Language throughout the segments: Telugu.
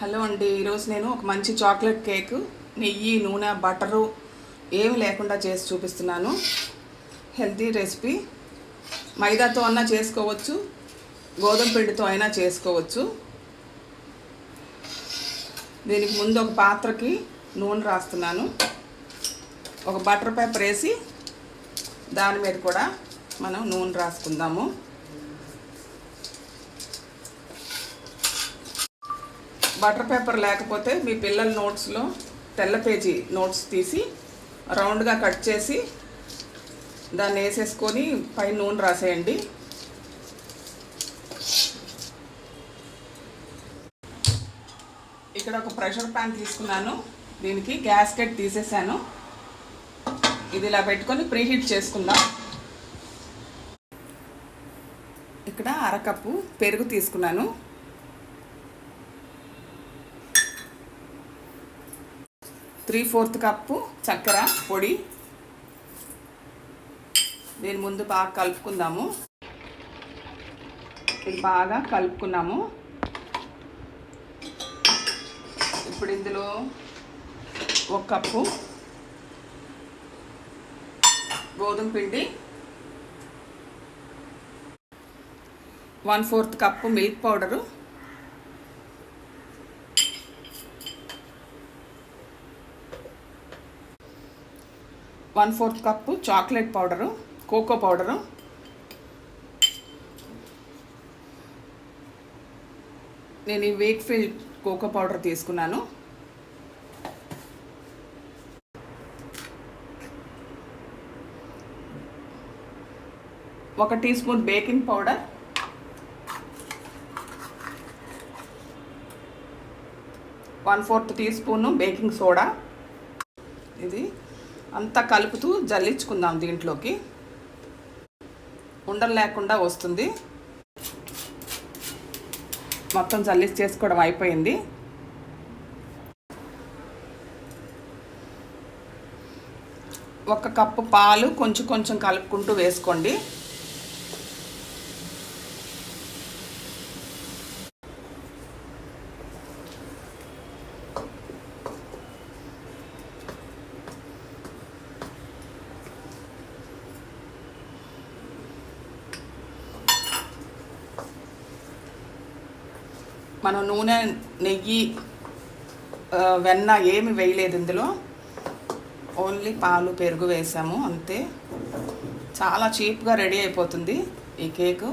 హలో అండి ఈరోజు నేను ఒక మంచి చాక్లెట్ కేక్ నెయ్యి నూనె బటరు ఏమి లేకుండా చేసి చూపిస్తున్నాను. Healthy recipe. మైదాతో అన్నా చేసుకోవచ్చు గోధుమ పిండితో అయినా చేసుకోవచ్చు. దీనికి ముందు ఒక పాత్రకి నూనె రాస్తున్నాను. ఒక బటర్ పేపర్ వేసి దాని మీద కూడా మనం నూనె రాసుకుందాము. బటర్ పేపర్ లేకపోతే మీ పిల్లల నోట్స్లో తెల్ల పేజీ నోట్స్ తీసి రౌండ్గా కట్ చేసి దాన్ని వేసేసుకొని పైన నూనె రాసేయండి. ఇక్కడ ఒక ప్రెషర్ ప్యాన్ తీసుకున్నాను. దీనికి గ్యాస్కెట్ తీసేసాను. ఇది ఇలా పెట్టుకొని ప్రీహీట్ చేసుకుందాం. ఇక్కడ అరకప్పు పెరుగు తీసుకున్నాను. త్రీ ఫోర్త్ కప్పు చక్కెర పొడి. దీని ముందు బాగా కలుపుకుందాము. ఇది బాగా కలుపుకున్నాము. ఇప్పుడు ఇందులో ఒక కప్పు గోధుమ పిండి. One fourth cup milk powder. One fourth cup chocolate powder cocoa powder. నేను ఈ వేక్ఫీల్డ్ కోకో పౌడర్ తీసుకున్నాను. ఒక teaspoon baking powder. One fourth teaspoon baking soda. ఇది అంతా కలుపుతూ జల్లించుకుందాం దీంట్లోకి. ఉండలు లేకుండా వస్తుంది. మొత్తం జల్లించి చేసుకోవడం అయిపోయింది. ఒక కప్పు పాలు కొంచెం కొంచెం కలుపుకుంటూ వేసుకోండి. మనం నూనె నెయ్యి వెన్న ఏమి వేయలేదు ఇందులో. ఓన్లీ పాలు పెరుగు వేసాము అంతే. చాలా చీప్గా రెడీ అయిపోతుంది ఈ కేకు.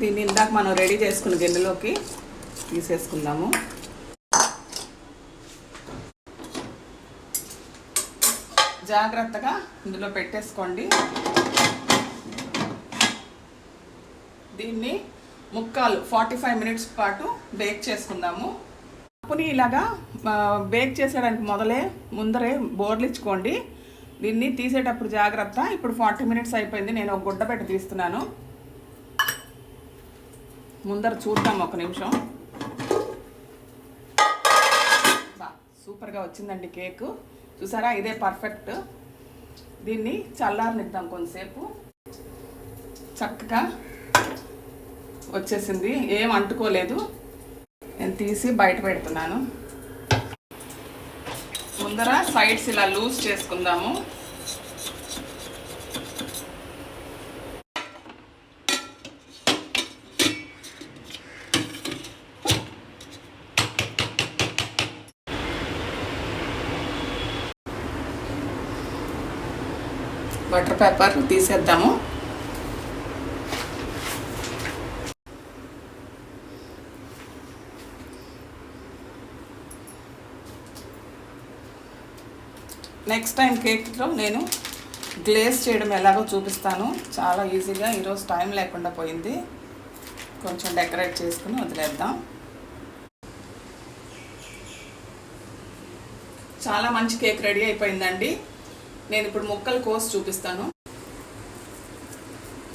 దీన్ని ఇందాక మనం రెడీ చేసుకున్న గిన్నెలోకి తీసేసుకుందాము. జాగ్రత్తగా ఇందులో పెట్టేసుకోండి. దీన్ని ముక్కాలు ఫార్టీ ఫైవ్ మినిట్స్ పాటు బేక్ చేసుకుందాము. పప్పుని ఇలాగా బేక్ చేసేయడానికి మొదలే ముందరే బోర్లిచ్చుకోండి దీన్ని తీసేటప్పుడు జాగ్రత్త. ఇప్పుడు ఫార్టీ మినిట్స్ అయిపోయింది. నేను ఒక గుడ్డ పెట్టి తీస్తున్నాను. ముందర చూద్దాం ఒక నిమిషం. బా సూపర్గా వచ్చిందండి కేకు. చూసారా? ఇదే పర్ఫెక్ట్ దీన్ని చల్లారనిద్దాం కొంతసేపు. చక్కగా వచ్చేసింది. ఏం అంటుకోలేదు. నేను తీసి బయట పెడుతున్నాను. ముందర సైడ్స్ ఇలా లూజ్ చేసుకుందాము. బటర్ పేపర్ తీసేద్దాము. నెక్స్ట్ టైం కేక్లో నేను గ్లేజ్ చేయడం ఎలాగో చూపిస్తాను. చాలా ఈజీగా ఈరోజు టైం లేకుండా పోయింది. కొంచెం డెకరేట్ చేసుకుని వదిలేద్దాం. చాలా మంచి కేక్ రెడీ అయిపోయిందండి. నేను ఇప్పుడు ముక్కలు కోసి చూపిస్తాను.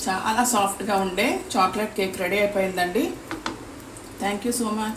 చాలా సాఫ్ట్గా ఉండే. చాక్లెట్ కేక్ రెడీ అయిపోయిందండి. Thank you so much.